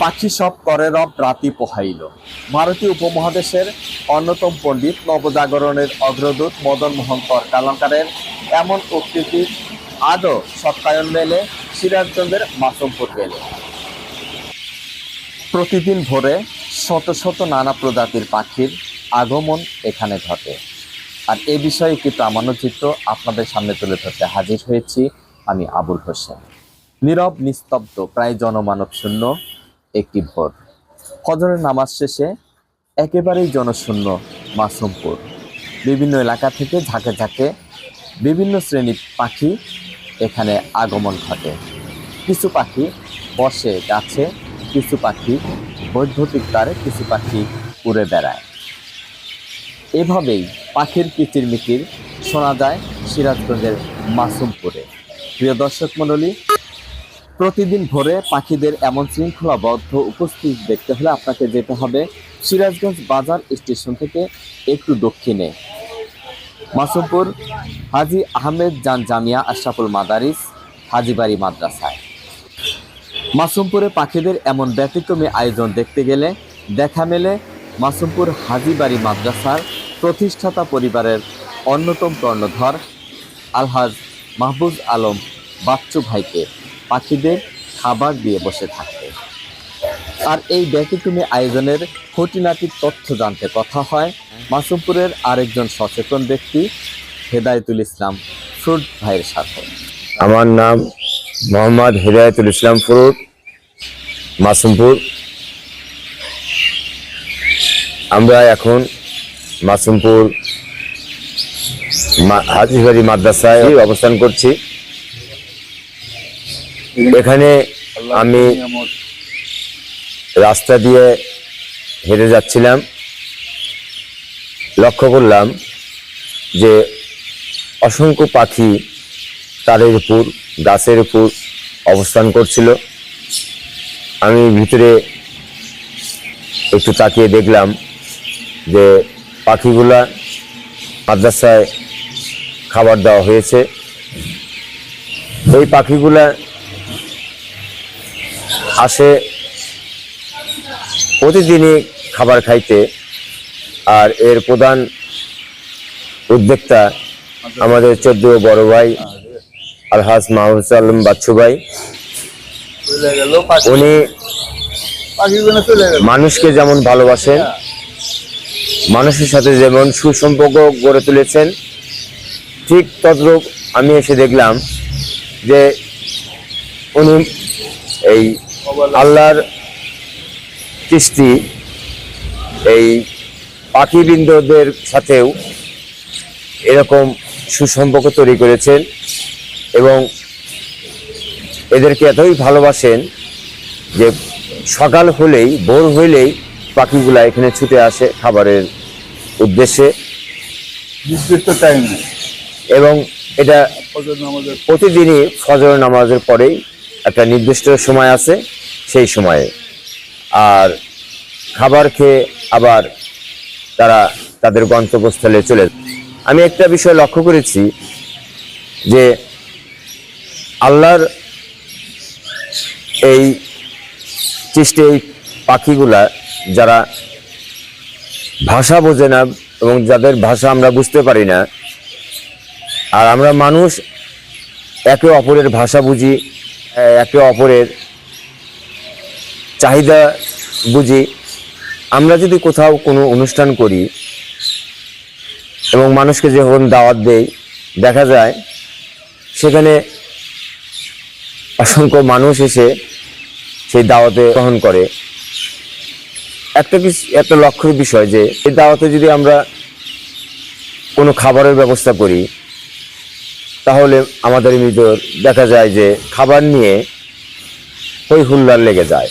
পাখি সব করে রব রাতি পোহাইল। ভারতীয় উপমহাদেশের অন্যতম পণ্ডিত নবজাগরণের অগ্রদূত মদন মোহন কর কালঙ্কারের এমন উক্তিটির আদৌ সত্যায়ন মেলে, সিরাজগঞ্জের মাসুমপুর গেলে প্রতিদিন ভোরে শত শত নানা প্রজাতির পাখির আগমন এখানে ঘটে। আর এ বিষয়ে একটি প্রামাণ্যচিত্র আপনাদের সামনে তুলে ধরতে হাজির হয়েছি আমি আবুল হোসেন। নীরব, নিস্তব্ধ, প্রায় জনমানব শূন্য, একটি ভোর। ফজরের নামাজ শেষে একেবারেই জনশূন্য, মাসুমপুর। বিভিন্ন এলাকা থেকে ঝাঁকে ঝাঁকে বিভিন্ন শ্রেণির পাখি এখানে আগমন ঘটে। কিছু পাখি বসে, গাছে, কিছু পাখি বৈদ্যুতিক তারে, কিছু পাখি উড়ে বেড়ায়। এভাবেই পাখির কিচিরমিচির শোনা যায় সিরাজগঞ্জের মাসুমপুরে। প্রিয় দর্শক মণ্ডলী প্রতিদিন ভোরে পাখিদের এমন শৃঙ্খলাবদ্ধ উপস্থিতি দেখতে হলে আপনাকে যেতে হবে সিরাজগঞ্জ বাজার স্টেশন থেকে একটু দক্ষিণে। মাসুমপুর হাজি আহমেদ জান জামিয়া আশরাফুল মাদারিস, হাজিবাড়ি মাদ্রাসায়। মাসুমপুরে পাখিদের এমন ব্যতিক্রমী আয়োজন দেখতে গেলে দেখা মেলে মাসুমপুর হাজিবাড়ি মাদ্রাসার প্রতিষ্ঠাতা পরিবারের অন্যতম কর্ণধর আলহাজ মাহবুজ আলম বাচ্চু ভাইকে। পাখিদের খাবার দিয়ে বসে থাকতে আর এই ব্যতিক্রমী আয়োজনের খুঁটিনাটি তথ্য জানতে কথা হয় মাসুমপুরের আরেকজন সচেতন ব্যক্তি হেদায়েতুল ইসলাম ফ্রুট ভাইয়ের সাথে। আমার নাম মোহাম্মদ হিদায়তুল ইসলাম ফুরুট, মাসুমপুর। আমরা এখন মাসুমপুর হাজিবাড়ি মাদ্রাসায় অবস্থান করছি। এখানে আমি রাস্তা দিয়ে হেঁটে যাচ্ছিলাম। লক্ষ্য করলাম যে অসংখ্য পাখি তারের উপর গাছের উপর অবস্থান করছিল। আমি ভিতরে একটু তাকিয়ে দেখলাম যে পাখিগুলা মাদ্রাসায় খাবার দেওয়া হয়েছে। এই পাখিগুলা আসে, প্রতিদিনই খাবার খাইতে। আর এর প্রধান উদ্যোক্তা আমাদের চোদ্দ বড় ভাই, আলহাজ মাহবুব আলম বাচ্চু ভাই। উনি মানুষকে যেমন ভালোবাসেন, মানুষের সাথে যেমন সুসম্পর্ক গড়ে তুলেছেন, ঠিক তদ্রূপ আমি এসে দেখলাম যে উনি এই আল্লাহর সৃষ্টি এই পাখিবৃন্দদের সাথেও এরকম সুসম্পর্ক তৈরি করেছেন এবং এদেরকে এতই ভালোবাসেন যে সকাল হলেই ভোর হইলেই পাখিগুলা এখানে ছুটে আসে খাবারের উদ্দেশ্যে। নির্দিষ্ট টাইম এবং এটা প্রতিদিনই ফজর নামাজের পরেই একটা নির্দিষ্ট সময় আছে, সেই সময়ে আর খাবার খেয়ে আবার তারা তাদের গন্তব্যস্থলে চলে। আমি একটা বিষয় লক্ষ্য করেছি যে আল্লাহর এই সৃষ্টি এই পাখিগুলা যারা ভাষা বোঝে না এবং যাদের ভাষা আমরা বুঝতে পারি না, আর আমরা মানুষ একে অপরের ভাষা বুঝি একে অপরের চাহিদা বুঝি। আমরা যদি কোথাও কোনো অনুষ্ঠান করি এবং মানুষকে যখন দাওয়াত দেই, দেখা যায় সেখানে অসংখ্য মানুষ এসে সেই দাওয়াতে গ্রহণ করে। একটা কিস- একটা লক্ষ্যের বিষয় যে, এই দাওয়াতে যদি আমরা কোনো খাবারের ব্যবস্থা করি তাহলে আমাদের ভিতর দেখা যায় যে খাবার নিয়ে হই হুল্লার লেগে যায়।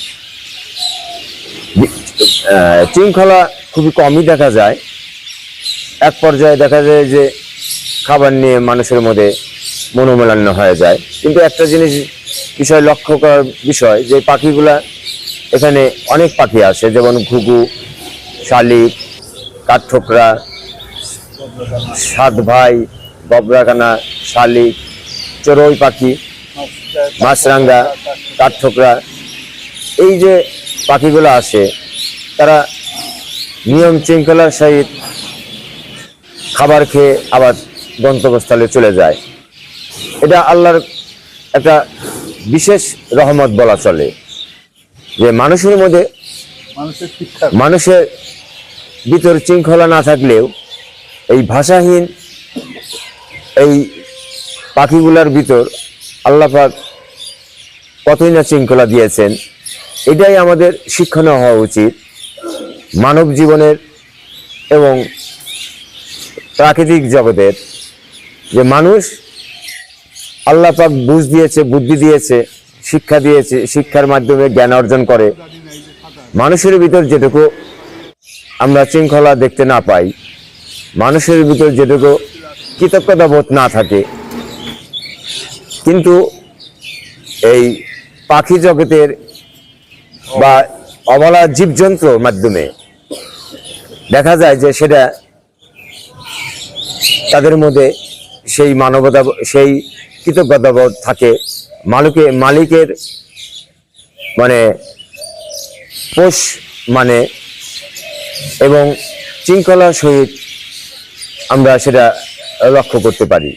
শৃঙ্খলা খুবই কমই দেখা যায়। এক পর্যায়ে দেখা যায় যে খাবার নিয়ে মানুষের মধ্যে মনোমেলান্য হয়ে যায়। কিন্তু একটা জিনিস, বিষয় লক্ষ্য করার বিষয়, যে পাখিগুলা এখানে অনেক পাখি আসে যেমন ঘুঘু, শালিক, কাঠঠোকরা, সাত ভাই ববরাকানা শালিক চড়ুই পাখি মাছরাঙ্গা কাঠঠোকরা এই যে পাখিগুলো আসে তারা নিয়ম শৃঙ্খলার সহিত খাবার খেয়ে আবার গন্তব্যস্থলে চলে যায়। এটা আল্লাহর একটা বিশেষ রহমত বলা চলে যে মানুষের মধ্যে মানুষের ভিতর শৃঙ্খলা না থাকলেও এই ভাষাহীন এই পাখিগুলার ভিতর আল্লাপাক কতই না শৃঙ্খলা দিয়েছেন, এটাই আমাদের শিক্ষণীয় হওয়া উচিত। মানব জীবনের এবং প্রাকৃতিক জগতের যে মানুষ আল্লাপাক বুঝ দিয়েছে, বুদ্ধি দিয়েছে, শিক্ষা দিয়েছে, শিক্ষার মাধ্যমে জ্ঞান অর্জন করে, মানুষের ভিতর যেটুকু আমরা শৃঙ্খলা দেখতে না পাই, মানুষের ভিতর যেটুকু কৃতজ্ঞতা বোধ না থাকে কিন্তু এই পাখি জগতের বা অবলা জীবজন্তুর মাধ্যমে দেখা যায় যে সেটা তাদের মধ্যে সেই মানবতা, সেই কৃতজ্ঞতাবোধ থাকে। মালিকে, মালিকের মানে পোষ মানে এবং শৃঙ্খলার সহিত আমরা সেটা লক্ষ্য করতে পারি।